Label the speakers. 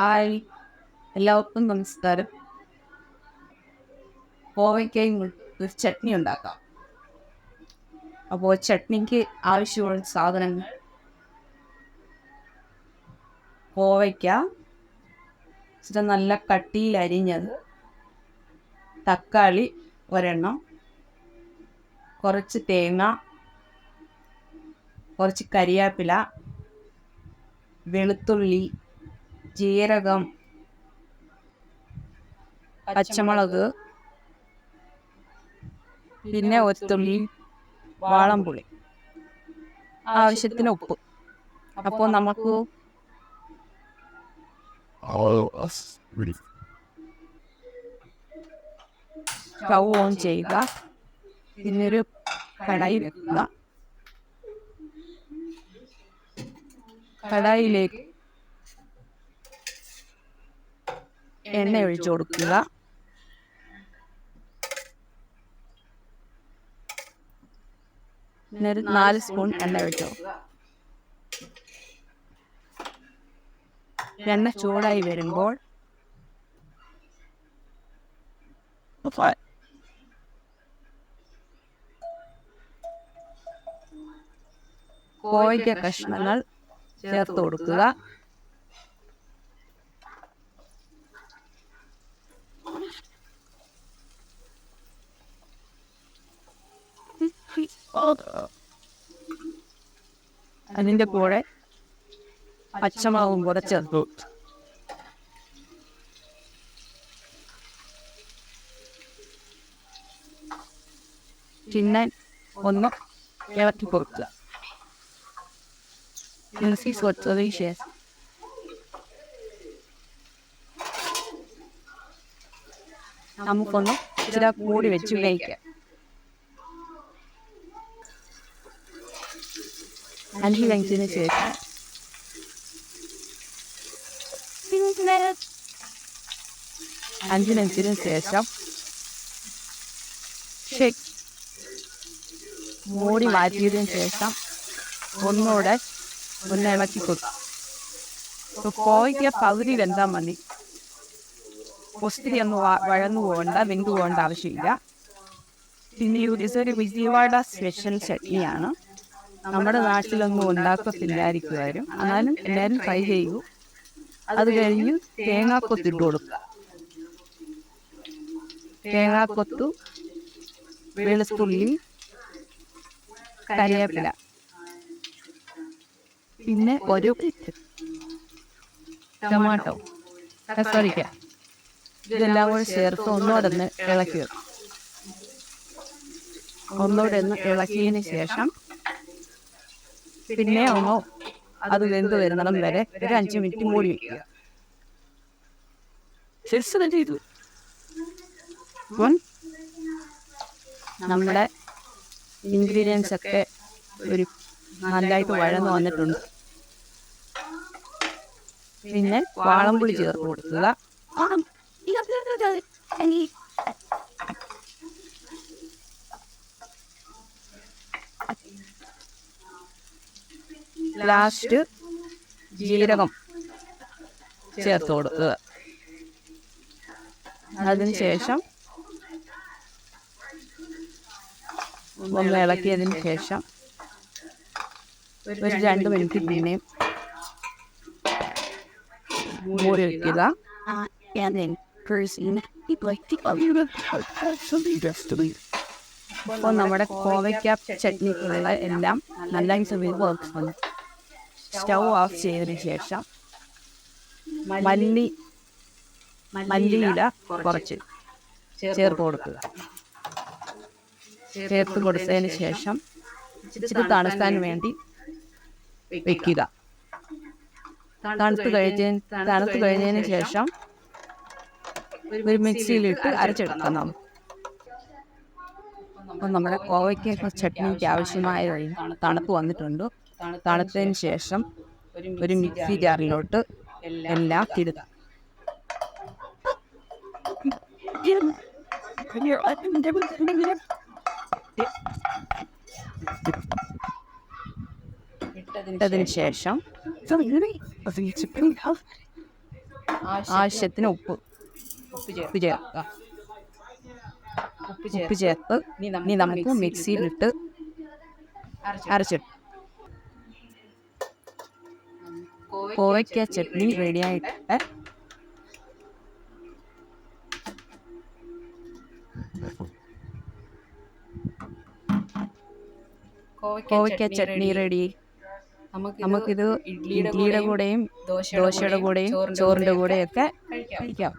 Speaker 1: Hi. എല്ലാവർക്കും നമസ്കാരം. കോവയ്ക്കായി ഒരു ചട്നി ഉണ്ടാക്കാം. അപ്പോൾ ചട്നിക്ക് ആവശ്യമുള്ള സാധനങ്ങൾ. കോവയ്ക്ക. നല്ല കട്ടിയിൽ അരിഞ്ഞത്. തക്കാളി ഒരെണ്ണം. കുറച്ച് തേങ്ങ. കുറച്ച് കരിയാപ്പില. വെളുത്തുള്ളി. ജീരകം പച്ചമുളക് പിന്നെ ഒത്തുള്ളി വാളംപുളി. ആവശ്യത്തിന് ഉപ്പ്. അപ്പോൾ നമുക്ക് സ്റ്റൗ ഓൺ ചെയ്യുക. പിന്നൊരു കടായി വെക്കുക. കടായിലേക്ക് എണ്ണ ഒഴിച്ചു കൊടുക്കുക. ഒരു നാല് സ്പൂൺ എണ്ണ ഒഴിച്ചു എണ്ണ ചൂടായി വരുമ്പോൾ. കോഴിക്ക കഷ്ണങ്ങൾ ചേർത്ത് കൊടുക്കുക. അതിന്റെ കൂടെ പച്ചമാവും കൂടെ ചേർത്തു. പിന്നെ ഒന്ന് ഇളക്കി കൊടുക്കുക This കൊടുത്തതിന് ശേഷം. നമുക്കൊന്ന് ഇച്ചിരി കൂടി വെച്ച് വേവിക്കാം അഞ്ച് മിനിറ്റിന് ശേഷം അഞ്ച് മിനിറ്റിന് ശേഷം മൂടി മാറ്റിയതിന് ശേഷം ഒന്നുകൂടെ ഒന്ന് ഇളക്കി കൊടുക്കും ഇപ്പോൾ പകുതി വെന്താൽ മതി ഒത്തിരി ഒന്ന് വഴന്നു പോകണ്ട വെന്തു പോകേണ്ട ആവശ്യമില്ല പിന്നെ ഇതൊരു വിജയവാഡ സ്പെഷ്യൽ ചട്നിയാണ് നമ്മുടെ നാട്ടിലൊന്നും ഉണ്ടാക്കത്തില്ലായിരിക്കുമായിരുന്നു. എന്നാലും എല്ലാവരും ട്രൈ ചെയ്യൂ അത് കഴിഞ്ഞ് തേങ്ങാക്കൊത്തിട്ട് കൊടുക്കുക. തേങ്ങാക്കൊത്തു വെളുത്തുള്ളി കരിവേപ്പില പിന്നെ ഒരു ടൊമാറ്റോ. കസറിക്ക ഇതെല്ലാം കൂടെ ചേർത്ത് ഒന്നോടെ ഒന്ന് ഇളക്കി വെക്കും. ഒന്നോടെ ഒന്ന് ഇളക്കിയതിന് ശേഷം പിന്നെ ഒന്നോ അത് വെന്ത് വരുന്നിടം വരെ ഒരു അഞ്ച് മിനിറ്റ് മൂടി വെക്കുക. ചെയ്തു. നമ്മുടെ ഇൻഗ്രീഡിയൻസ് ഒക്കെ ഒരു നല്ലതായിട്ട് വഴന്ന് വന്നിട്ടുണ്ട്. പിന്നെ വാളംപുളി ചേർത്ത് കൊടുക്കുക. ലാസ്റ്റ് ജീരകം ചേർത്ത് കൊടുക്കുക. അതിന് ശേഷം ഒന്ന് ഇളക്കിയതിന് ശേഷം ഒരു രണ്ട് മിനിറ്റ് പിന്നെയും മൂടി വയ്ക്കുക അപ്പോൾ നമ്മുടെ കോവയ്ക്ക ചട്നിക്കുള്ള എല്ലാം നല്ല വർക്ക് വന്നു സ്റ്റൗ ഓഫ് ചെയ്തതിന് ശേഷം മല്ലി മല്ലിയില കുറച്ച് ചേർത്ത് കൊടുക്കുക. ചേർത്ത് കൊടുത്തതിന് ശേഷം ഇച്ചിരി തണുക്കാൻ വേണ്ടി വെക്കുക. തണുത്ത് കഴിഞ്ഞ തണുത്ത് കഴിഞ്ഞതിന് ശേഷം ഒരു മിക്സിയിലിട്ട് അരച്ചെടുക്കാം നമുക്ക് അപ്പം നമ്മുടെ കോവയ്ക്ക് ചട്നിക്ക് ആവശ്യമായ തണുപ്പ് വന്നിട്ടുണ്ട്. തണുത്തതിന് ശേഷം ഒരു മിക്സി ജാറിലോട്ട് എല്ലാം തിരുതാം ഇട്ടതിന് ശേഷം. ആവശ്യത്തിന് ഉപ്പ് ഉപ്പ് ചേർക്കുക. ഉപ്പ് ചേർത്ത് ഇനി നമുക്ക് മിക്സിയിലിട്ട് അരച്ചിട്ട് കോവയ്ക്ക ചട്നി റെഡിയായിട്ട്. കോവയ്ക്ക ചട്നി റെഡി. നമുക്കിത് ഇഡ്ലിയുടെ കൂടെയും ദോശയുടെ കൂടെയും ചോറിന്റെ കൂടെയൊക്കെ കഴിക്കാം.